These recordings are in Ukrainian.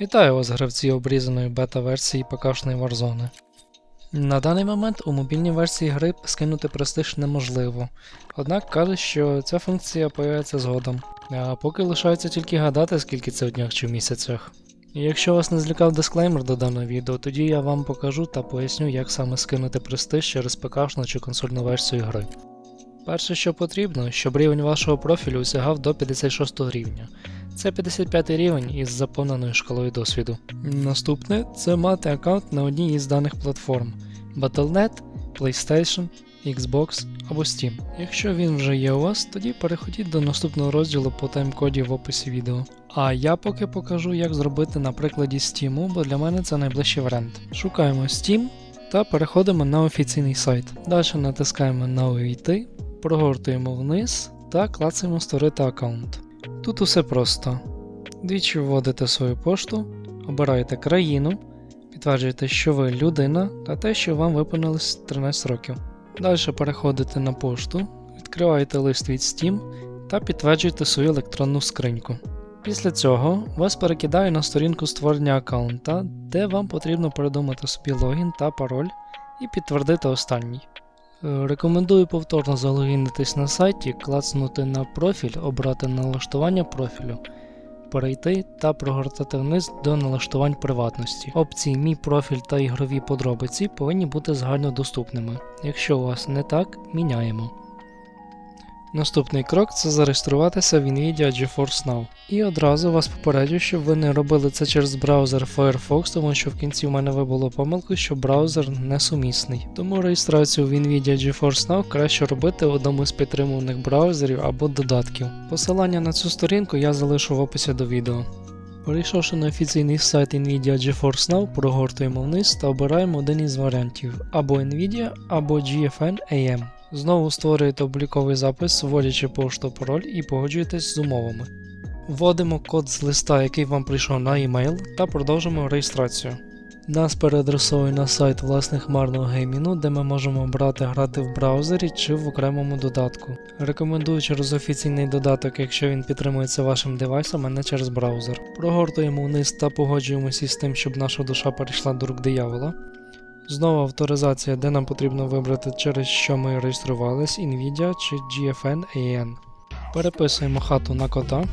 Вітаю вас, гравці обрізаної бета-версії ПКшної Warzone. На даний момент у мобільній версії гри скинути престиж неможливо, однак каже, що ця функція появиться згодом, а поки лишається тільки гадати, скільки це в днях чи в місяцях. І якщо вас не злякав дисклеймер до даного відео, тоді я вам покажу та поясню, як саме скинути престиж через ПКшну чи консольну версію гри. Перше, що потрібно, щоб рівень вашого профілю осягав до 56 рівня. Це 55 рівень із заповненою шкалою досвіду. Наступне це мати аккаунт на одній із даних платформ Battle.net, PlayStation, Xbox або Steam. Якщо він вже є у вас, тоді переходіть до наступного розділу по тайм-коді в описі відео. А я поки покажу, як зробити на прикладі Steam, бо для мене це найближчий варіант. Шукаємо Steam та переходимо на офіційний сайт. Далі натискаємо на Увійти, прогортуємо вниз та клацаємо Створити аккаунт. Тут усе просто. Двічі вводите свою пошту, обираєте країну, підтверджуєте, що ви людина та те, що вам виповнилось 13 років. Далі переходите на пошту, відкриваєте лист від Steam та підтверджуєте свою електронну скриньку. Після цього вас перекидає на сторінку створення аккаунта, де вам потрібно придумати собі логін та пароль і підтвердити останній. Е, Рекомендую повторно залогінитись на сайті, клацнути на профіль, обрати налаштування профілю, перейти та прогортати вниз до налаштувань приватності. Опції Мій профіль та ігрові подробиці повинні бути загальнодоступними. Якщо у вас не так, міняємо. Наступний крок це зареєструватися в Nvidia GeForce Now. І одразу вас попереджу, щоб ви не робили це через браузер Firefox, тому що в кінці в мене вибуло помилку, що браузер несумісний. Тому реєстрацію в Nvidia GeForce Now краще робити в одному з підтримуваних браузерів або додатків. Посилання на цю сторінку я залишу в описі до відео. Перейшовши на офіційний сайт Nvidia GeForce Now, прогортуємо вниз та обираємо один із варіантів або Nvidia, або GFN AM. Знову створюєте обліковий запис, вводячи пошту пароль і погоджуєтесь з умовами. Вводимо код з листа, який вам прийшов на e-mail, та продовжимо реєстрацію. Нас переадресовує на сайт власне хмарного геймінгу, де ми можемо обрати грати в браузері чи в окремому додатку. Рекомендую через офіційний додаток, якщо він підтримується вашим девайсом, а не через браузер. Прогортуємо вниз та погоджуємося з тим, щоб наша душа перейшла до рук диявола. Знову авторизація, де нам потрібно вибрати, через що ми реєструвались, Nvidia чи GFN AN. Переписуємо хату на кота.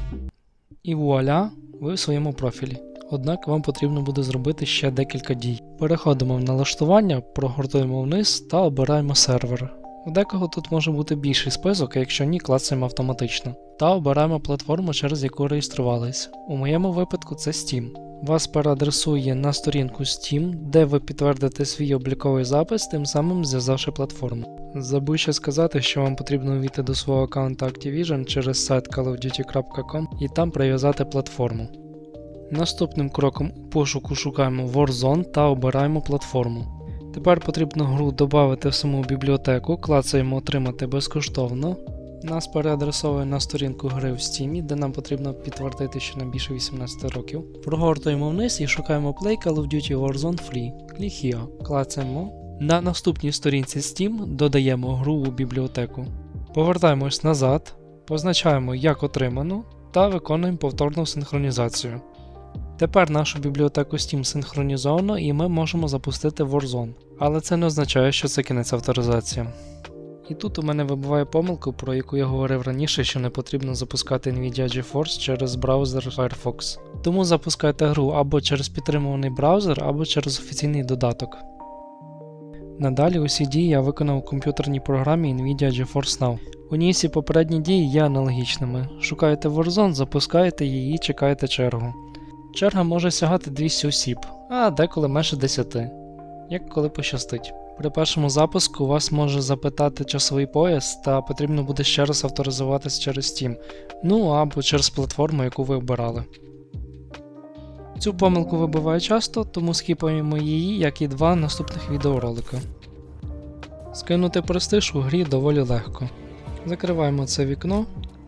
І вуаля, ви в своєму профілі. Однак вам потрібно буде зробити ще декілька дій. Переходимо в налаштування, прогортуємо вниз та обираємо сервер. У декого тут може бути більший список, а якщо ні, клацаємо автоматично. Та обираємо платформу, через яку реєструвались. У моєму випадку це Steam. Вас переадресує на сторінку Steam, де ви підтвердите свій обліковий запис, тим самим зв'язавши платформу. Забув ще сказати, що вам потрібно увійти до свого аккаунта Activision через сайт callofduty.com і там прив'язати платформу. Наступним кроком у пошуку шукаємо Warzone та обираємо платформу. Тепер потрібно гру додати в саму бібліотеку, клацаємо Отримати безкоштовно. Нас переадресовує на сторінку гри в Steam, де нам потрібно підтвердити, що нам більше 18 років. Прогортуємо вниз і шукаємо Play Call of Duty Warzone Free. Here. Клацаємо. На наступній сторінці Steam додаємо гру у бібліотеку. Повертаємось назад, позначаємо як отримано та виконуємо повторну синхронізацію. Тепер нашу бібліотеку Steam синхронізовано і ми можемо запустити Warzone. Але це не означає, що це кінець авторизації. І тут у мене вибуває помилку, про яку я говорив раніше, що не потрібно запускати Nvidia GeForce через браузер Firefox. Тому запускайте гру або через підтримуваний браузер, або через офіційний додаток. Надалі усі дії я виконав у комп'ютерній програмі Nvidia GeForce Now. У ній всі попередні дії є аналогічними. Шукаєте Warzone, запускаєте її, чекаєте чергу. Черга може сягати 200 осіб, а деколи менше 10, як коли пощастить. При першому запуску вас може запитати часовий пояс, та потрібно буде ще раз авторизуватись через Steam, ну або через платформу, яку ви обирали. Цю помилку вибиває часто, тому скіпаємо її, як і два наступних відеоролики. Скинути престиж у грі доволі легко. Закриваємо це вікно,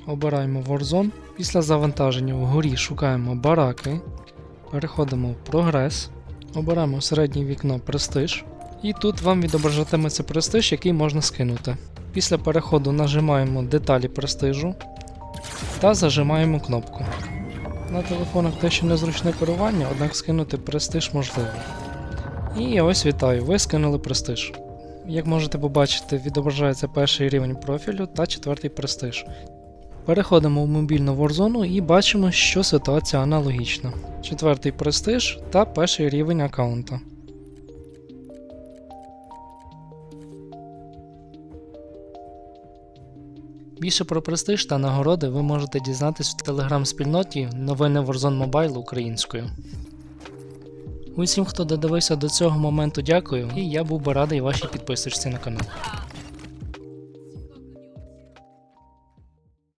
обираємо Warzone. Після завантаження вгорі шукаємо бараки, переходимо в прогрес, обираємо середнє вікно престиж. І тут вам відображатиметься престиж, який можна скинути. Після переходу нажимаємо деталі престижу та зажимаємо кнопку. На телефонах те, що незручне керування, однак скинути престиж можливо. І ось вітаю, ви скинули престиж. Як можете побачити, відображається перший рівень профілю та четвертий престиж. Переходимо в мобільну Warzone і бачимо, що ситуація аналогічна. Четвертий престиж та перший рівень аккаунта. Більше про престиж та нагороди ви можете дізнатись в телеграм-спільноті новини Warzone Mobile українською. Усім, хто додивився до цього моменту, дякую, і я був би радий вашій підписочці на канал.